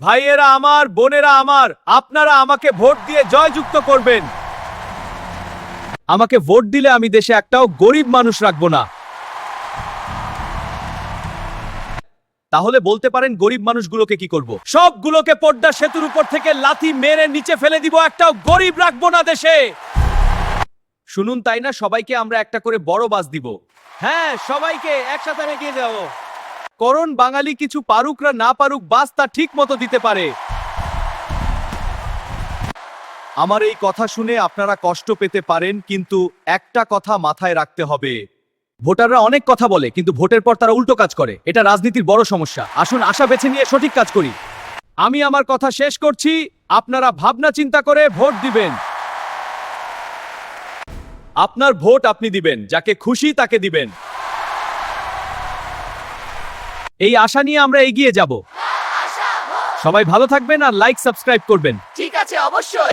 ভাইয়েরা আমার, বোনেরা আমার, আপনারা আমাকে ভোট দিয়ে জয়যুক্ত করবেন। আমাকে ভোট দিলে আমি দেশে একটাও গরিব মানুষ রাখব না। তাহলে বলতে পারেন গরিব মানুষগুলোকে কি করব? সবগুলোকে পদ্মা সেতুর উপর থেকে লাথি মেরে নিচে ফেলে দিব, একটাও গরিব রাখব না দেশে। শুনুন তাই না, সবাইকে আমরা একটা করে বড় বাস দিব। হ্যাঁ সবাইকে একসাথে এগিয়ে যাও। করণ বাঙালি কিছু পারুকরা না পারুক বাস তা ঠিক মতো দিতে পারে। আমার এই কথা শুনে আপনারা কষ্ট পেতে পারেন, কিন্তু একটা কথা মাথায় রাখতে হবে। ভোটাররা অনেক কথা বলে, কিন্তু ভোটের পর তারা উল্টো কাজ করে। এটা রাজনীতির বড় সমস্যা। আসুন আশা বেছে নিয়ে সঠিক কাজ করি। আমি আমার কথা শেষ করছি। আপনারা ভাবনা চিন্তা করে ভোট দিবেন। আপনার ভোট আপনি দিবেন, যাকে খুশি তাকে দিবেন। এই আশা নিয়ে আমরা এগিয়ে যাব। সবাই ভালো থাকবেন আর লাইক সাবস্ক্রাইব করবেন। ঠিক আছে, অবশ্যই।